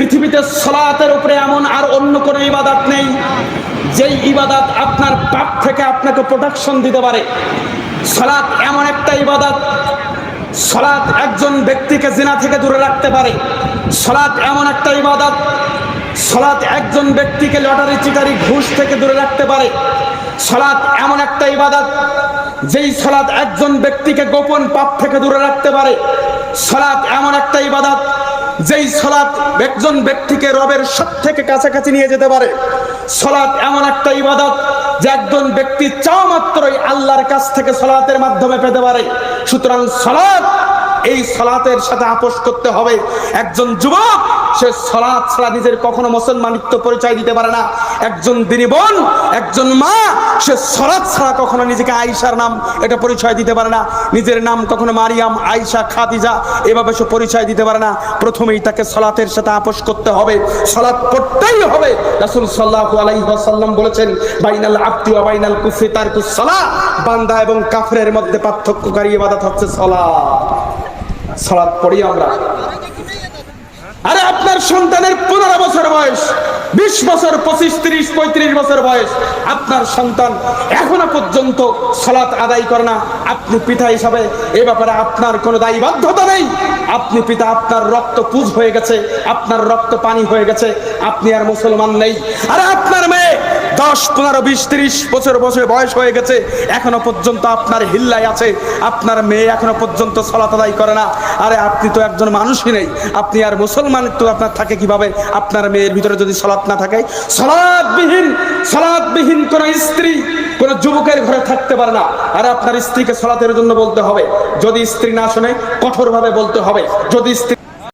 পৃথিবীতে সলাতের উপরে এমন আর অন্য কোনো ইবাদাত নেই, যেই ইবাদাত আপনার পাপ থেকে আপনাকে প্রোটেকশন দিতে পারে। সলাৎ এমন একটা ইবাদাত সলাৎ একজন ব্যক্তিকে জিনা থেকে দূরে রাখতে পারে। সলাৎ এমন একটা ইবাদত সলাৎ একজন ব্যক্তিকে লটারি চিটারি ঘুষ থেকে দূরে রাখতে পারে। সলাৎ এমন একটা ইবাদাত, যেই সলাৎ একজন ব্যক্তিকে গোপন পাপ থেকে দূরে রাখতে পারে। সলাৎ এমন একটা ইবাদত যেই সলাৎ একজন ব্যক্তিকে রবের সব থেকে কাছাকাছি নিয়ে যেতে পারে, সলাৎ এমন একটা ইবাদত যে একজন ব্যক্তি চাও মাত্রই আল্লাহর কাছ থেকে সলাতের মাধ্যমে পেতে পারে। সুতরাং সলাৎ, এই সলাতের সাথে আপোষ করতে হবে। একজন যুবক সে সলাৎ ছাড়া নিজের কখনো মুসলমানিত্ব পরিচয় দিতে পারে না। একজন দিনী বোন, একজন মা, সে সলাৎ ছাড়া কখনো নিজেকে আয়েশার নাম এটা পরিচয় দিতে পারে না। নিজের নাম কখনো মারিয়াম, আয়েশা, খাদিজা এভাবে সে পরিচয় দিতে পারে না। প্রথমেই তাকে সলাতের সাথে আপোষ করতে হবে। সলাৎ পড়তেই হবে। রাসুল সাল্লাল্লাহু আলাইহি ওয়াসাল্লাম বলেছেন, বাইনাল আবদি বাইনাল কুফরি তারকুস সালাহ বান্দা এবং কাফরের মধ্যে পার্থক্যকারী ইবাদত হচ্ছে সালাত সালাত পড়ি আমরা। সন্তানের পনেরো বছর বয়স, বিশ বছর, পঁচিশ, তিরিশ, পঁয়ত্রিশ বছর বয়স, আপনার সন্তান এখনও পর্যন্ত সলাৎ আদায় করে না। আপনি পিতা হিসাবে এ ব্যাপারে আপনার কোনো দায়বদ্ধতা নেই। আপনি পিতা, আপনার রক্ত পুজ হয়ে গেছে, আপনার রক্ত পানি হয়ে গেছে, আপনি আর মুসলমান নেই। আর আপনার মেয়ে দশ, পনেরো, বিশ, তিরিশ বছর বছর বয়স হয়ে গেছে, এখনও পর্যন্ত আপনার হিল্লায় আছে, আপনার মেয়ে এখনও পর্যন্ত সলাত আদায় করে না। আরে আপনি তো একজন মানুষই নেই, আপনি আর মুসলমান তো আপনার থাকে কীভাবে? আপনার মেয়ের ভিতরে যদি সলাৎ না থাকে সলাৎবিহীন সলাৎবিহীন কোনো স্ত্রী কোন যুবকের ঘরে থাকতে পারে না। আর আপনার স্ত্রীকে সলাতের জন্য বলতে হবে, যদি স্ত্রী না শোনে, কঠোরভাবে বলতে হবে, যদি স্ত্রী